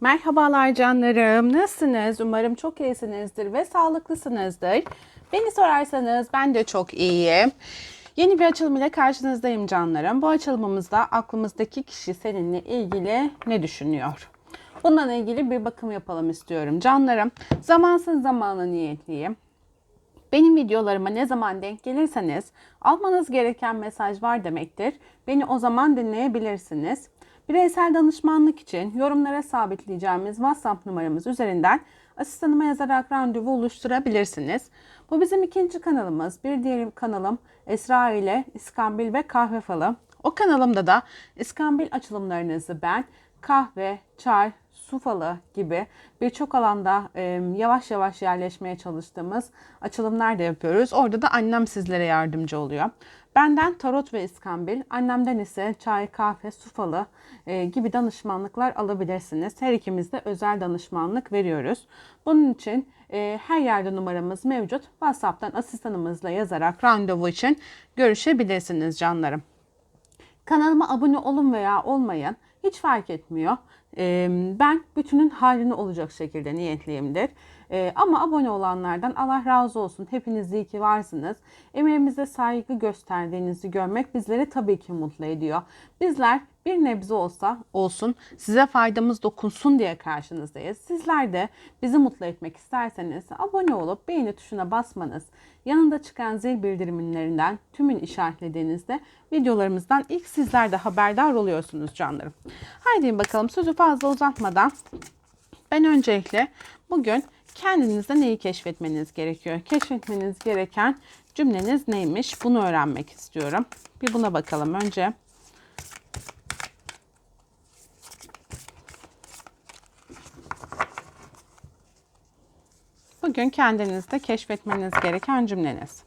Merhabalar canlarım. Nasılsınız? Umarım çok iyisinizdir ve sağlıklısınızdır. Beni sorarsanız ben de çok iyiyim. Yeni bir açılım ile karşınızdayım canlarım. Bu açılımımızda aklımızdaki kişi seninle ilgili ne düşünüyor? Bununla ilgili bir bakım yapalım istiyorum canlarım. Zamansız zamana niyetliyim. Benim videolarıma ne zaman denk gelirseniz almanız gereken mesaj var demektir. Beni o zaman dinleyebilirsiniz. Bireysel danışmanlık için yorumlara sabitleyeceğimiz WhatsApp numaramız üzerinden asistanıma yazarak randevu oluşturabilirsiniz. Bu bizim ikinci kanalımız. Bir diğer kanalım Esra ile İskambil ve Kahve Falı. O kanalımda da İskambil açılımlarınızı ben kahve, çay, su falı gibi birçok alanda e, yavaş yavaş yerleşmeye çalıştığımız açılımlar da yapıyoruz. Orada da annem sizlere yardımcı oluyor. Benden tarot ve iskambil, annemden ise çay, kahve, su falı e, gibi danışmanlıklar alabilirsiniz. Her ikimiz de özel danışmanlık veriyoruz. Bunun için e, her yerde numaramız mevcut. WhatsApp'tan asistanımızla yazarak randevu için görüşebilirsiniz canlarım. Kanalıma abone olun veya olmayın hiç fark etmiyor. Ben bütünün halini olacak şekilde niyetliyimdir. Ee, ama abone olanlardan Allah razı olsun. Hepiniz iyi ki varsınız. Emeğimize saygı gösterdiğinizi görmek bizleri tabii ki mutlu ediyor. Bizler bir nebze olsa olsun size faydamız dokunsun diye karşınızdayız. Sizler de bizi mutlu etmek isterseniz abone olup beğeni tuşuna basmanız, yanında çıkan zil bildirimlerinden tümün işaretlediğinizde videolarımızdan ilk sizler de haberdar oluyorsunuz canlarım. Haydi bakalım sözü fazla uzatmadan ben öncelikle bugün kendinizde neyi keşfetmeniz gerekiyor? Keşfetmeniz gereken cümleniz neymiş? Bunu öğrenmek istiyorum. Bir buna bakalım önce. Bugün kendinizde keşfetmeniz gereken cümleniz.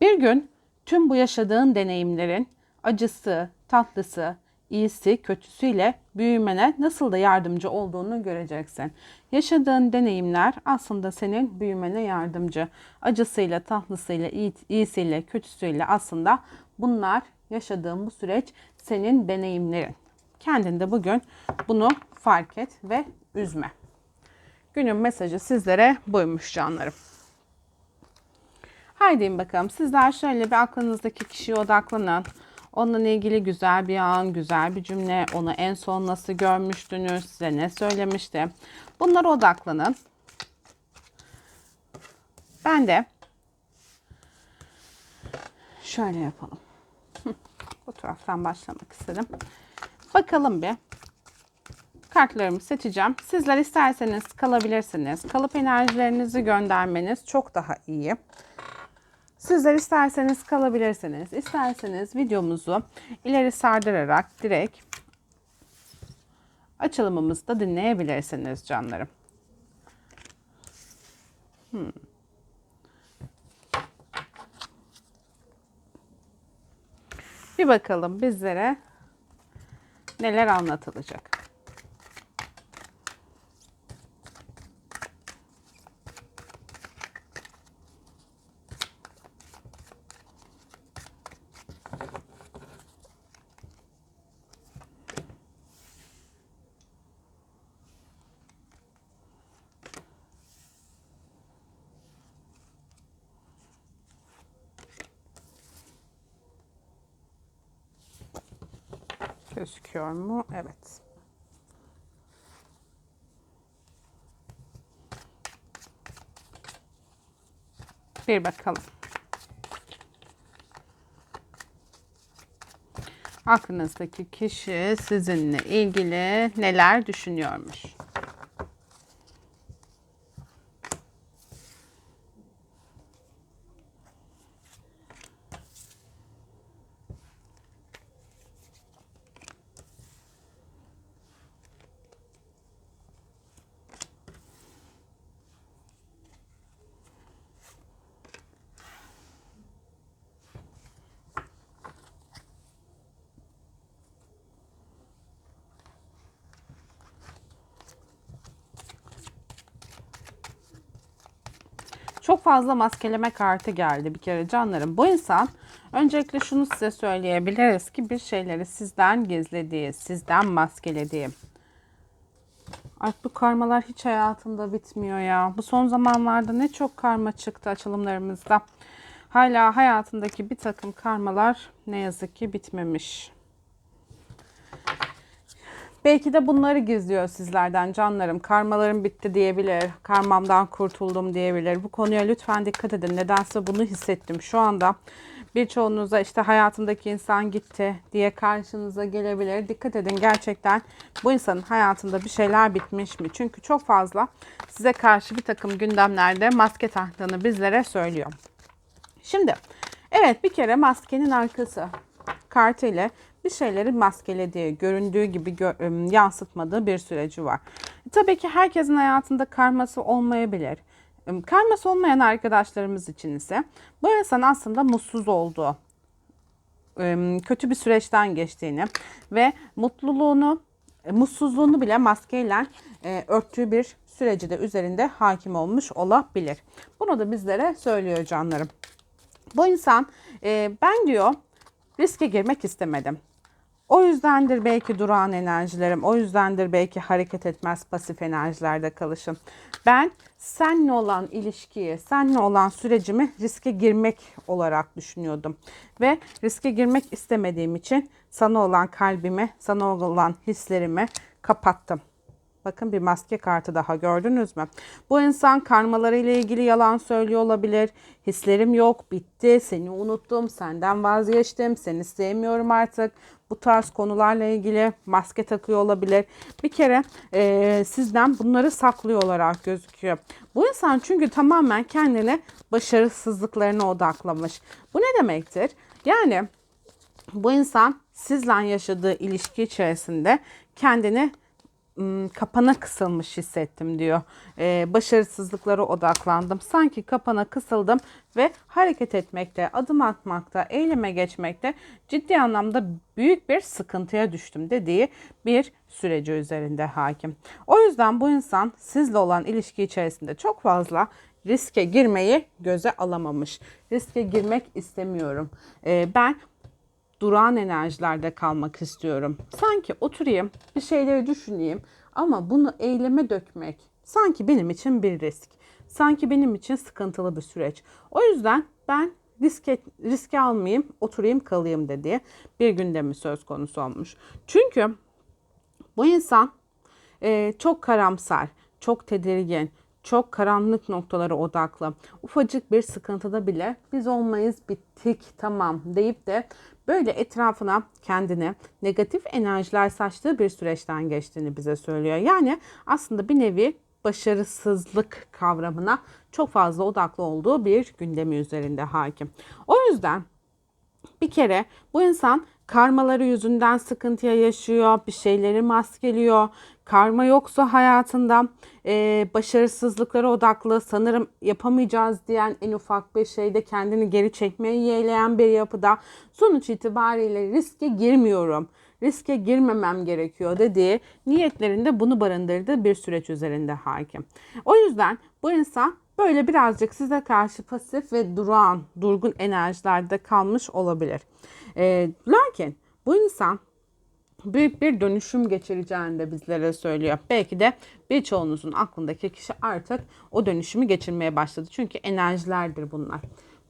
Bir gün tüm bu yaşadığın deneyimlerin acısı, tatlısı, iyisi, kötüsüyle büyümene nasıl da yardımcı olduğunu göreceksin. Yaşadığın deneyimler aslında senin büyümene yardımcı. Acısıyla, tatlısıyla, iyisiyle, kötüsüyle aslında bunlar yaşadığın bu süreç senin deneyimlerin. Kendinde bugün bunu fark et ve üzme. Günün mesajı sizlere buymuş canlarım. Haydi bakalım sizler şöyle bir aklınızdaki kişiye odaklanın. Onunla ilgili güzel bir an, güzel bir cümle, onu en son nasıl görmüştünüz, size ne söylemişti. Bunlara odaklanın. Ben de şöyle yapalım. Bu taraftan başlamak istedim. Bakalım bir kartlarımı seçeceğim. Sizler isterseniz kalabilirsiniz. Kalıp enerjilerinizi göndermeniz çok daha iyi. Sizler isterseniz kalabilirsiniz. İsterseniz videomuzu ileri sardırarak direkt açılımımızı da dinleyebilirsiniz canlarım. Hmm. Bir bakalım bizlere neler anlatılacak. Gözüküyor mu? Evet. Bir bakalım. Aklınızdaki kişi sizinle ilgili neler düşünüyormuş? Çok fazla maskeleme kartı geldi bir kere canlarım. Bu insan Öncelikle şunu size söyleyebiliriz ki bir şeyleri sizden gizlediği, sizden maskelediği. Ay bu karmalar hiç hayatımda bitmiyor ya. Bu son zamanlarda ne çok karma çıktı açılımlarımızda. Hala hayatındaki bir takım karmalar ne yazık ki bitmemiş. Belki de bunları gizliyor sizlerden canlarım. Karmalarım bitti diyebilir. Karmamdan kurtuldum diyebilir. Bu konuya lütfen dikkat edin. Nedense bunu hissettim. Şu anda birçoğunuza işte hayatımdaki insan gitti diye karşınıza gelebilir. Dikkat edin gerçekten bu insanın hayatında bir şeyler bitmiş mi? Çünkü çok fazla size karşı bir takım gündemlerde maske taktığını bizlere söylüyor. Şimdi evet bir kere maskenin arkası kartı ile bir şeyleri maskelediği, göründüğü gibi gö- ım, yansıtmadığı bir süreci var. E, tabii ki herkesin hayatında karması olmayabilir. Karması olmayan arkadaşlarımız için ise bu insan aslında mutsuz olduğu, kötü bir süreçten geçtiğini ve mutluluğunu, e, mutsuzluğunu bile maskeyle e, örttüğü bir süreci de üzerinde hakim olmuş olabilir. Bunu da bizlere söylüyor canlarım. Bu insan ben diyor riske girmek istemedim. O yüzdendir belki durağan enerjilerim, o yüzdendir belki hareket etmez pasif enerjilerde kalışım. Ben senle olan ilişkiyi, senle olan sürecimi riske girmek olarak düşünüyordum. Ve riske girmek istemediğim için sana olan kalbimi, sana olan hislerimi kapattım. Bakın bir maske kartı daha gördünüz mü? Bu insan karmalarıyla ilgili yalan söylüyor olabilir. Hislerim yok, bitti, seni unuttum, senden vazgeçtim, seni sevmiyorum artık. Bu tarz konularla ilgili maske takıyor olabilir. Bir kere e, sizden bunları saklıyor olarak gözüküyor. Bu insan çünkü tamamen kendine başarısızlıklarına odaklamış. Bu ne demektir? Yani bu insan sizle yaşadığı ilişki içerisinde kendini kapana kısılmış hissettim diyor. Ee, başarısızlıklara odaklandım. Sanki kapana kısıldım ve hareket etmekte, adım atmakta, eyleme geçmekte ciddi anlamda büyük bir sıkıntıya düştüm dediği bir süreci üzerinde hakim. O yüzden bu insan sizle olan ilişki içerisinde çok fazla riske girmeyi göze alamamış. Riske girmek istemiyorum. Ee, ben durağan enerjilerde kalmak istiyorum. Sanki oturayım, bir şeyleri düşüneyim ama bunu eyleme dökmek sanki benim için bir risk. Sanki benim için sıkıntılı bir süreç. O yüzden ben riske, riske almayayım, oturayım kalayım dediği bir gündemi söz konusu olmuş. Çünkü bu insan e, çok karamsar, çok tedirgin, çok karanlık noktalara odaklı. Ufacık bir sıkıntıda bile biz olmayız bittik tamam deyip de böyle etrafına kendine negatif enerjiler saçtığı bir süreçten geçtiğini bize söylüyor. Yani aslında bir nevi başarısızlık kavramına çok fazla odaklı olduğu bir gündemi üzerinde hakim. O yüzden bir kere bu insan karmaları yüzünden sıkıntıya yaşıyor, bir şeyleri maskeliyor. Karma yoksa hayatında e, başarısızlıklara odaklı, sanırım yapamayacağız diyen en ufak bir şeyde kendini geri çekmeyi yeğleyen bir yapıda sonuç itibariyle riske girmiyorum riske girmemem gerekiyor dediği niyetlerinde bunu barındırdığı bir süreç üzerinde hakim. O yüzden bu insan böyle birazcık size karşı pasif ve durağan, durgun enerjilerde kalmış olabilir. E, lakin bu insan büyük bir dönüşüm geçireceğini de bizlere söylüyor. Belki de birçoğunuzun aklındaki kişi artık o dönüşümü geçirmeye başladı. Çünkü enerjilerdir bunlar.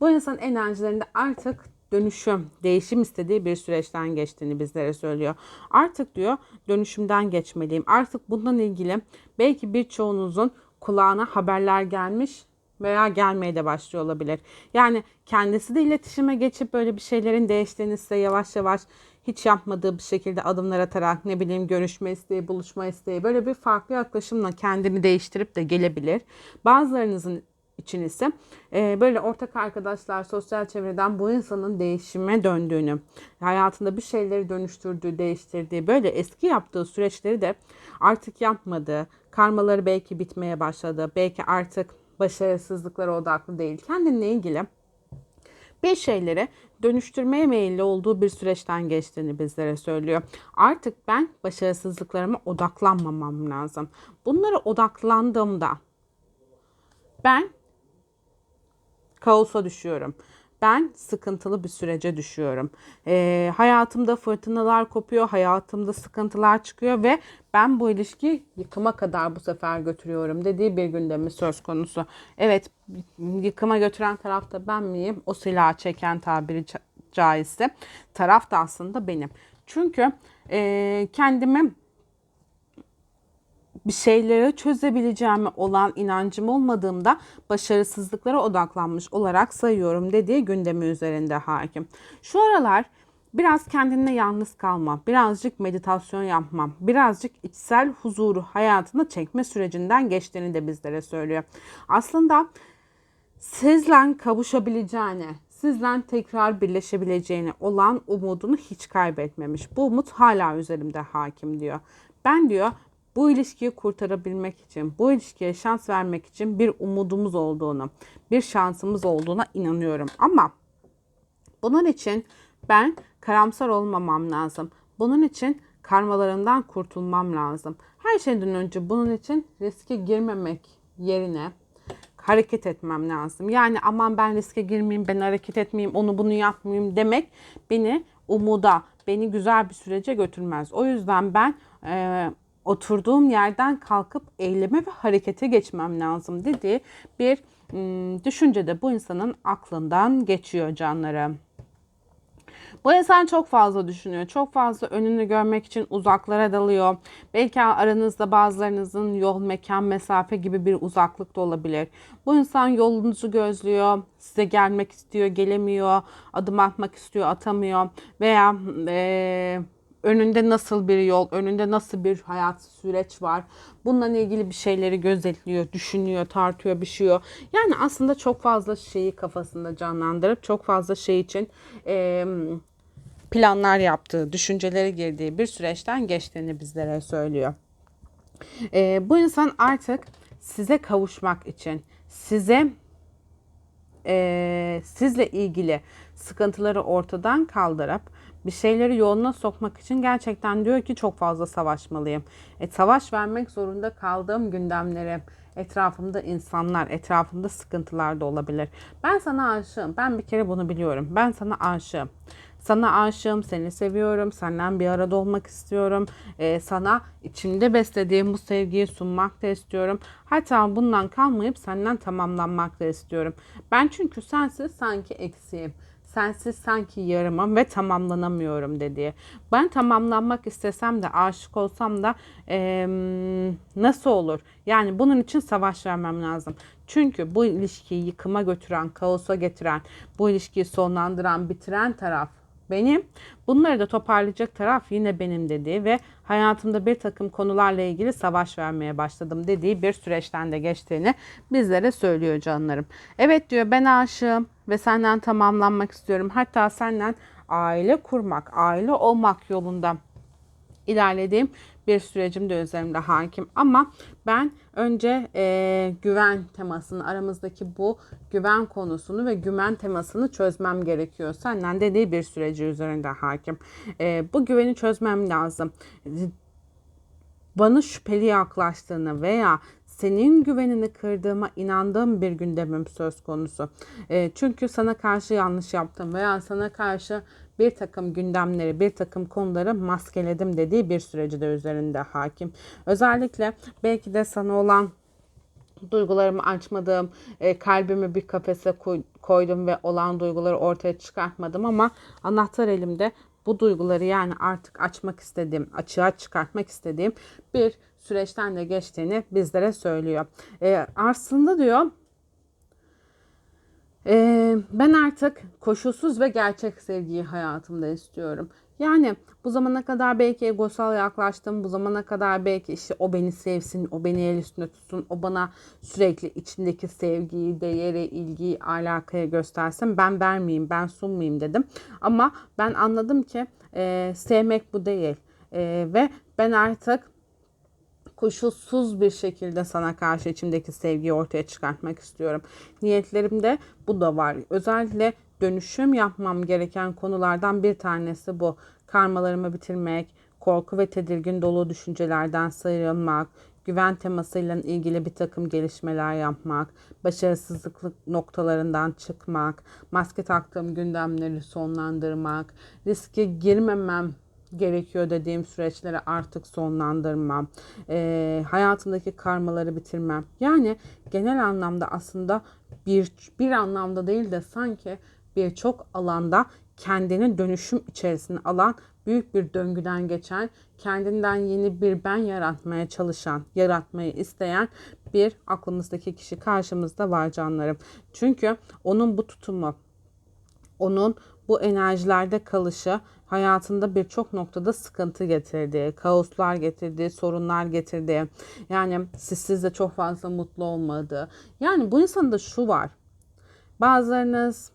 Bu insan enerjilerinde artık dönüşüm, değişim istediği bir süreçten geçtiğini bizlere söylüyor. Artık diyor dönüşümden geçmeliyim. Artık bundan ilgili belki birçoğunuzun kulağına haberler gelmiş veya gelmeye de başlıyor olabilir. Yani kendisi de iletişime geçip böyle bir şeylerin değiştiğini size yavaş yavaş hiç yapmadığı bir şekilde adımlar atarak ne bileyim görüşme isteği, buluşma isteği böyle bir farklı yaklaşımla kendini değiştirip de gelebilir. Bazılarınızın için ise e, böyle ortak arkadaşlar sosyal çevreden bu insanın değişime döndüğünü, hayatında bir şeyleri dönüştürdüğü, değiştirdiği, böyle eski yaptığı süreçleri de artık yapmadığı, karmaları belki bitmeye başladı, belki artık başarısızlıklara odaklı değil, kendinle ilgili bir şeyleri dönüştürmeye meyilli olduğu bir süreçten geçtiğini bizlere söylüyor. Artık ben başarısızlıklarıma odaklanmamam lazım. Bunlara odaklandığımda ben kaosa düşüyorum. Ben sıkıntılı bir sürece düşüyorum. Ee, hayatımda fırtınalar kopuyor, hayatımda sıkıntılar çıkıyor ve ben bu ilişkiyi yıkıma kadar bu sefer götürüyorum dediği bir gündemi söz konusu. Evet yıkıma götüren taraf da ben miyim? O silahı çeken tabiri ca- caizse taraf da aslında benim. Çünkü e, kendimi bir şeyleri çözebileceğime olan inancım olmadığımda başarısızlıklara odaklanmış olarak sayıyorum dediği gündemi üzerinde hakim. Şu aralar biraz kendinle yalnız kalma, birazcık meditasyon yapmam, birazcık içsel huzuru hayatına çekme sürecinden geçtiğini de bizlere söylüyor. Aslında sizle kavuşabileceğine, sizle tekrar birleşebileceğine olan umudunu hiç kaybetmemiş. Bu umut hala üzerimde hakim diyor. Ben diyor bu ilişkiyi kurtarabilmek için, bu ilişkiye şans vermek için bir umudumuz olduğunu, bir şansımız olduğuna inanıyorum. Ama bunun için ben karamsar olmamam lazım. Bunun için karmalarından kurtulmam lazım. Her şeyden önce bunun için riske girmemek yerine hareket etmem lazım. Yani aman ben riske girmeyeyim, ben hareket etmeyeyim, onu bunu yapmayayım demek beni umuda, beni güzel bir sürece götürmez. O yüzden ben e, oturduğum yerden kalkıp eyleme ve harekete geçmem lazım dediği bir ım, düşünce de bu insanın aklından geçiyor canlarım. Bu insan çok fazla düşünüyor. Çok fazla önünü görmek için uzaklara dalıyor. Belki aranızda bazılarınızın yol, mekan, mesafe gibi bir uzaklık da olabilir. Bu insan yolunuzu gözlüyor. Size gelmek istiyor, gelemiyor. Adım atmak istiyor, atamıyor. Veya eee önünde nasıl bir yol, önünde nasıl bir hayat süreç var. Bununla ilgili bir şeyleri gözetliyor, düşünüyor, tartıyor, biçiyor. Yani aslında çok fazla şeyi kafasında canlandırıp çok fazla şey için e, planlar yaptığı, düşünceleri girdiği bir süreçten geçtiğini bizlere söylüyor. E, bu insan artık size kavuşmak için, size e, sizle ilgili sıkıntıları ortadan kaldırıp bir şeyleri yoluna sokmak için gerçekten diyor ki çok fazla savaşmalıyım. E, savaş vermek zorunda kaldığım gündemlere, etrafımda insanlar, etrafımda sıkıntılar da olabilir. Ben sana aşığım. Ben bir kere bunu biliyorum. Ben sana aşığım. Sana aşığım, seni seviyorum, senden bir arada olmak istiyorum. Ee, sana içimde beslediğim bu sevgiyi sunmak da istiyorum. Hatta bundan kalmayıp senden tamamlanmak da istiyorum. Ben çünkü sensiz sanki eksiğim sensiz sanki yarımım ve tamamlanamıyorum dedi. Ben tamamlanmak istesem de aşık olsam da e, nasıl olur? Yani bunun için savaş vermem lazım. Çünkü bu ilişkiyi yıkıma götüren, kaosa getiren, bu ilişkiyi sonlandıran, bitiren taraf benim. Bunları da toparlayacak taraf yine benim dediği ve hayatımda bir takım konularla ilgili savaş vermeye başladım dediği bir süreçten de geçtiğini bizlere söylüyor canlarım. Evet diyor ben aşığım ve senden tamamlanmak istiyorum. Hatta senden aile kurmak, aile olmak yolunda ilerlediğim bir sürecim de üzerimde hakim. Ama ben önce e, güven temasını, aramızdaki bu güven konusunu ve güven temasını çözmem gerekiyor. Senden dediği bir süreci üzerinde hakim. E, bu güveni çözmem lazım. Bana şüpheli yaklaştığını veya senin güvenini kırdığıma inandığım bir gündemim söz konusu. E, çünkü sana karşı yanlış yaptım veya sana karşı bir takım gündemleri, bir takım konuları maskeledim dediği bir süreci de üzerinde hakim. Özellikle belki de sana olan duygularımı açmadığım, e, kalbimi bir kafese koydum ve olan duyguları ortaya çıkartmadım ama anahtar elimde bu duyguları yani artık açmak istediğim, açığa çıkartmak istediğim bir süreçten de geçtiğini bizlere söylüyor. E, aslında diyor ee, ben artık koşulsuz ve gerçek sevgiyi hayatımda istiyorum. Yani bu zamana kadar belki egosal yaklaştım. Bu zamana kadar belki işte o beni sevsin, o beni el üstünde tutsun, o bana sürekli içindeki sevgiyi, değeri, ilgiyi, alakaya göstersin. Ben vermeyeyim, ben sunmayayım dedim. Ama ben anladım ki e, sevmek bu değil. E, ve ben artık koşulsuz bir şekilde sana karşı içimdeki sevgiyi ortaya çıkartmak istiyorum. Niyetlerimde bu da var. Özellikle dönüşüm yapmam gereken konulardan bir tanesi bu. Karmalarımı bitirmek, korku ve tedirgin dolu düşüncelerden sıyrılmak, güven temasıyla ilgili bir takım gelişmeler yapmak, başarısızlık noktalarından çıkmak, maske taktığım gündemleri sonlandırmak, riske girmemem gerekiyor dediğim süreçleri artık sonlandırmam, e, hayatımdaki karmaları bitirmem. Yani genel anlamda aslında bir bir anlamda değil de sanki birçok alanda kendini dönüşüm içerisine alan büyük bir döngüden geçen, kendinden yeni bir ben yaratmaya çalışan, yaratmayı isteyen bir aklımızdaki kişi karşımızda var canlarım. Çünkü onun bu tutumu, onun bu enerjilerde kalışı hayatında birçok noktada sıkıntı getirdi, kaoslar getirdi, sorunlar getirdi. Yani sizsiz de çok fazla mutlu olmadı. Yani bu insanda şu var. Bazılarınız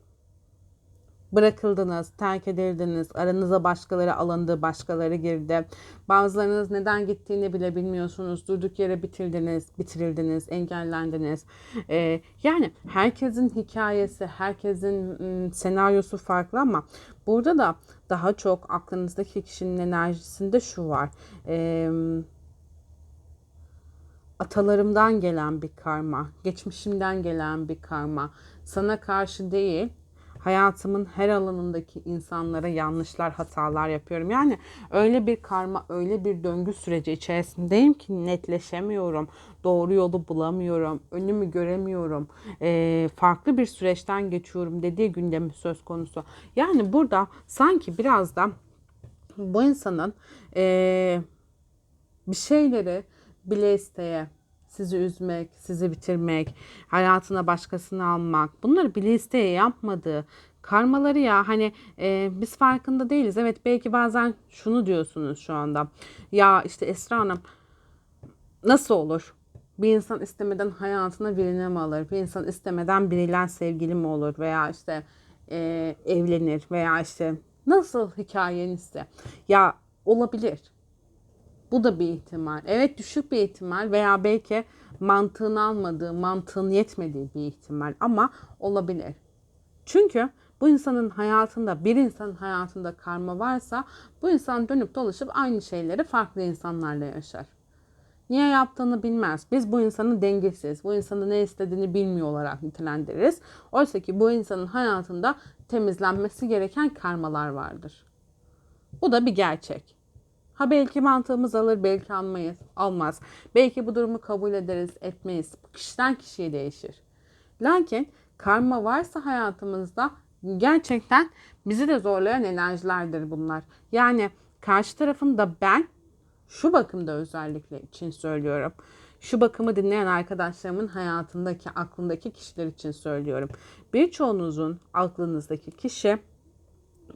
bırakıldınız, terk edildiniz, aranıza başkaları alındı, başkaları girdi. Bazılarınız neden gittiğini bile bilmiyorsunuz. Durduk yere bitirdiniz, bitirildiniz, engellendiniz. Ee, yani herkesin hikayesi, herkesin senaryosu farklı ama burada da daha çok aklınızdaki kişinin enerjisinde şu var. Ee, atalarımdan gelen bir karma, geçmişimden gelen bir karma. Sana karşı değil, hayatımın her alanındaki insanlara yanlışlar, hatalar yapıyorum. Yani öyle bir karma, öyle bir döngü süreci içerisindeyim ki netleşemiyorum. Doğru yolu bulamıyorum. Önümü göremiyorum. E, farklı bir süreçten geçiyorum dediği gündemi söz konusu. Yani burada sanki biraz da bu insanın e, bir şeyleri bile isteye sizi üzmek, sizi bitirmek, hayatına başkasını almak bunları bile isteye yapmadığı karmaları ya hani e, biz farkında değiliz. Evet belki bazen şunu diyorsunuz şu anda. Ya işte Esra Hanım nasıl olur? Bir insan istemeden hayatına birini mi alır? Bir insan istemeden biriyle sevgili mi olur? Veya işte e, evlenir veya işte nasıl hikayenizse. Ya olabilir. Bu da bir ihtimal. Evet düşük bir ihtimal veya belki mantığın almadığı, mantığın yetmediği bir ihtimal ama olabilir. Çünkü bu insanın hayatında, bir insanın hayatında karma varsa bu insan dönüp dolaşıp aynı şeyleri farklı insanlarla yaşar. Niye yaptığını bilmez. Biz bu insanı dengesiz, bu insanı ne istediğini bilmiyor olarak nitelendiririz. Oysa ki bu insanın hayatında temizlenmesi gereken karmalar vardır. Bu da bir gerçek. Ha belki mantığımız alır, belki almayız, almaz. Belki bu durumu kabul ederiz, etmeyiz. Bu kişiden kişiye değişir. Lakin karma varsa hayatımızda gerçekten bizi de zorlayan enerjilerdir bunlar. Yani karşı tarafın da ben şu bakımda özellikle için söylüyorum. Şu bakımı dinleyen arkadaşlarımın hayatındaki, aklındaki kişiler için söylüyorum. Birçoğunuzun aklınızdaki kişi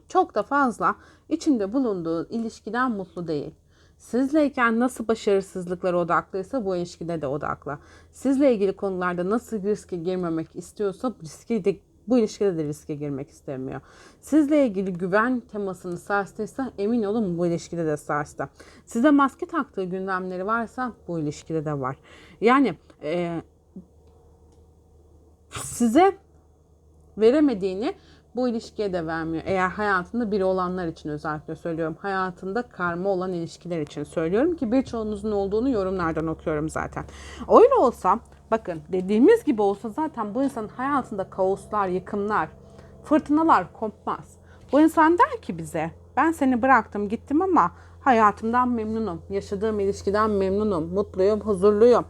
çok da fazla içinde bulunduğu ilişkiden mutlu değil. Sizleyken nasıl başarısızlıklara odaklıysa bu ilişkide de odaklı. Sizle ilgili konularda nasıl riske girmemek istiyorsa riski de bu ilişkide de riske girmek istemiyor. Sizle ilgili güven temasını sarstıysa emin olun bu ilişkide de sarstı. Size maske taktığı gündemleri varsa bu ilişkide de var. Yani e, size veremediğini bu ilişkiye de vermiyor. Eğer hayatında biri olanlar için özellikle söylüyorum. Hayatında karma olan ilişkiler için söylüyorum ki birçoğunuzun olduğunu yorumlardan okuyorum zaten. Öyle olsa bakın dediğimiz gibi olsa zaten bu insanın hayatında kaoslar, yıkımlar, fırtınalar kopmaz. Bu insan der ki bize ben seni bıraktım gittim ama hayatımdan memnunum. Yaşadığım ilişkiden memnunum. Mutluyum, huzurluyum.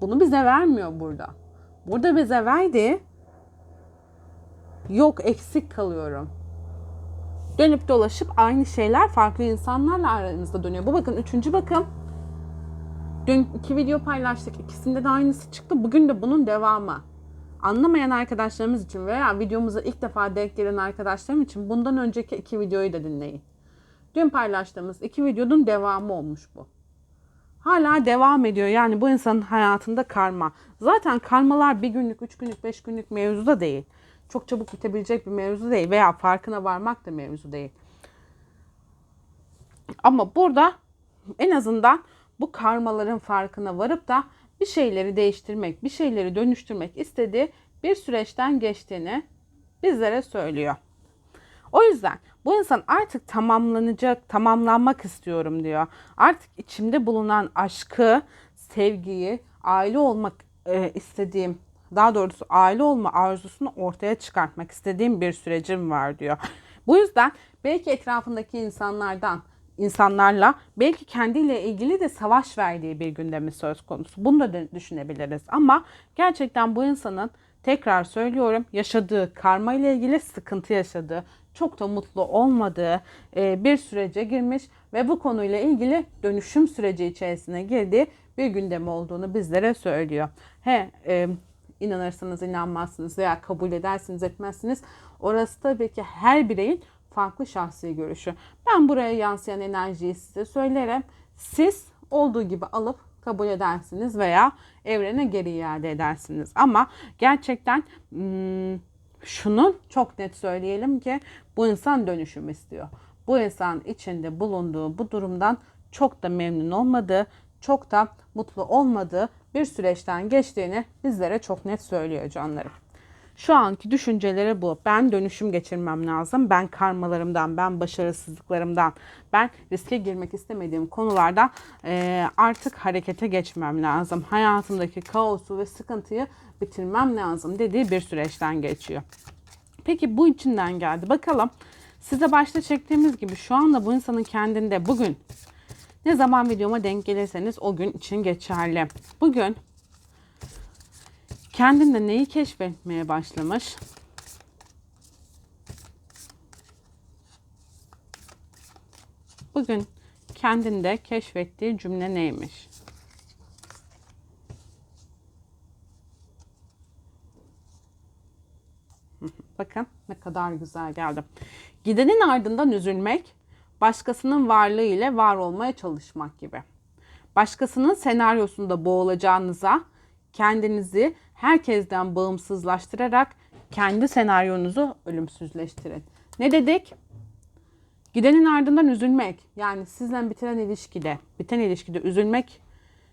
Bunu bize vermiyor burada. Burada bize verdiği yok eksik kalıyorum. Dönüp dolaşıp aynı şeyler farklı insanlarla aranızda dönüyor. Bu bakın üçüncü bakım. Dün iki video paylaştık. İkisinde de aynısı çıktı. Bugün de bunun devamı. Anlamayan arkadaşlarımız için veya videomuza ilk defa denk gelen arkadaşlarım için bundan önceki iki videoyu da dinleyin. Dün paylaştığımız iki videonun devamı olmuş bu. Hala devam ediyor. Yani bu insanın hayatında karma. Zaten karmalar bir günlük, üç günlük, beş günlük mevzu da değil çok çabuk bitebilecek bir mevzu değil veya farkına varmak da mevzu değil. Ama burada en azından bu karmaların farkına varıp da bir şeyleri değiştirmek, bir şeyleri dönüştürmek istediği bir süreçten geçtiğini bizlere söylüyor. O yüzden bu insan artık tamamlanacak, tamamlanmak istiyorum diyor. Artık içimde bulunan aşkı sevgiyi, aile olmak e, istediğim, daha doğrusu aile olma arzusunu ortaya çıkartmak istediğim bir sürecim var diyor. Bu yüzden belki etrafındaki insanlardan, insanlarla belki kendiyle ilgili de savaş verdiği bir gündemi söz konusu. Bunu da düşünebiliriz. Ama gerçekten bu insanın tekrar söylüyorum yaşadığı karma ile ilgili sıkıntı yaşadığı, çok da mutlu olmadığı e, bir sürece girmiş ve bu konuyla ilgili dönüşüm süreci içerisine girdiği bir gündem olduğunu bizlere söylüyor. He, e, inanırsınız inanmazsınız veya kabul edersiniz etmezsiniz. Orası tabii ki her bireyin farklı şahsi görüşü. Ben buraya yansıyan enerjiyi size söylerim. Siz olduğu gibi alıp kabul edersiniz veya evrene geri iade edersiniz. Ama gerçekten hmm, şunu çok net söyleyelim ki bu insan dönüşüm istiyor. Bu insan içinde bulunduğu bu durumdan çok da memnun olmadığı, çok da mutlu olmadığı bir süreçten geçtiğini bizlere çok net söylüyor canlarım. Şu anki düşünceleri bu. Ben dönüşüm geçirmem lazım. Ben karmalarımdan, ben başarısızlıklarımdan, ben riske girmek istemediğim konulardan e, artık harekete geçmem lazım. Hayatımdaki kaosu ve sıkıntıyı bitirmem lazım dediği bir süreçten geçiyor. Peki bu içinden geldi. Bakalım size başta çektiğimiz gibi şu anda bu insanın kendinde bugün ne zaman videoma denk gelirseniz o gün için geçerli. Bugün kendinde neyi keşfetmeye başlamış? Bugün kendinde keşfettiği cümle neymiş? Bakın ne kadar güzel geldi. Gidenin ardından üzülmek, başkasının varlığı ile var olmaya çalışmak gibi. Başkasının senaryosunda boğulacağınıza kendinizi herkesten bağımsızlaştırarak kendi senaryonuzu ölümsüzleştirin. Ne dedik? Gidenin ardından üzülmek. Yani sizden bitiren ilişkide, biten ilişkide üzülmek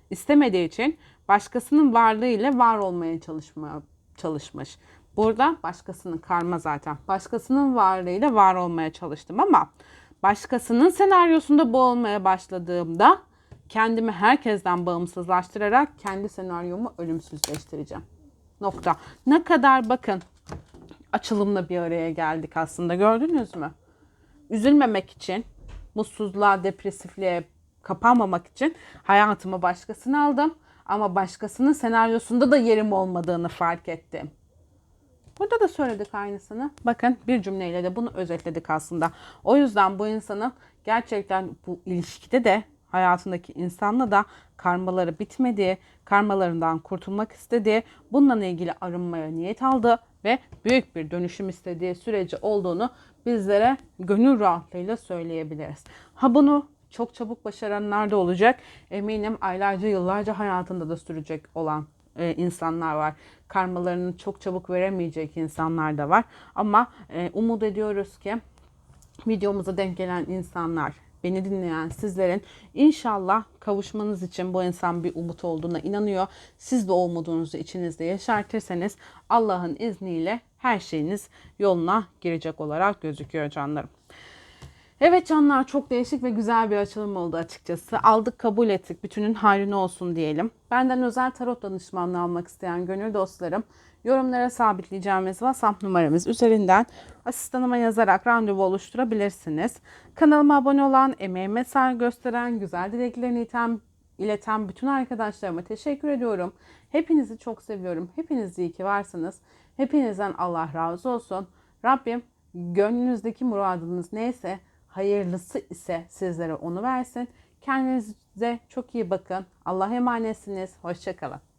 istemediği için başkasının varlığı ile var olmaya çalışmaya çalışmış. Burada başkasının karma zaten. Başkasının varlığıyla var olmaya çalıştım ama başkasının senaryosunda boğulmaya başladığımda kendimi herkesten bağımsızlaştırarak kendi senaryomu ölümsüzleştireceğim. Nokta. Ne kadar bakın açılımla bir araya geldik aslında gördünüz mü? Üzülmemek için, mutsuzluğa, depresifliğe kapanmamak için hayatıma başkasını aldım. Ama başkasının senaryosunda da yerim olmadığını fark ettim. Burada da söyledik aynısını. Bakın bir cümleyle de bunu özetledik aslında. O yüzden bu insanın gerçekten bu ilişkide de hayatındaki insanla da karmaları bitmediği, karmalarından kurtulmak istediği, bununla ilgili arınmaya niyet aldı ve büyük bir dönüşüm istediği süreci olduğunu bizlere gönül rahatlığıyla söyleyebiliriz. Ha bunu çok çabuk başaranlar da olacak. Eminim aylarca, yıllarca hayatında da sürecek olan e, insanlar var. Karmalarını çok çabuk veremeyecek insanlar da var. Ama e, umut ediyoruz ki videomuza denk gelen insanlar, beni dinleyen sizlerin inşallah kavuşmanız için bu insan bir umut olduğuna inanıyor. Siz de o umudunuzu içinizde yaşartırsanız Allah'ın izniyle her şeyiniz yoluna girecek olarak gözüküyor canlarım. Evet canlar çok değişik ve güzel bir açılım oldu açıkçası. Aldık kabul ettik. Bütünün hayrına olsun diyelim. Benden özel tarot danışmanlığı almak isteyen gönül dostlarım yorumlara sabitleyeceğimiz WhatsApp numaramız üzerinden asistanıma yazarak randevu oluşturabilirsiniz. Kanalıma abone olan, emeğime saygı gösteren, güzel dileklerini iten, ileten bütün arkadaşlarıma teşekkür ediyorum. Hepinizi çok seviyorum. Hepiniz iyi ki varsınız. Hepinizden Allah razı olsun. Rabbim gönlünüzdeki muradınız neyse hayırlısı ise sizlere onu versin. Kendinize çok iyi bakın. Allah'a emanetsiniz. Hoşçakalın.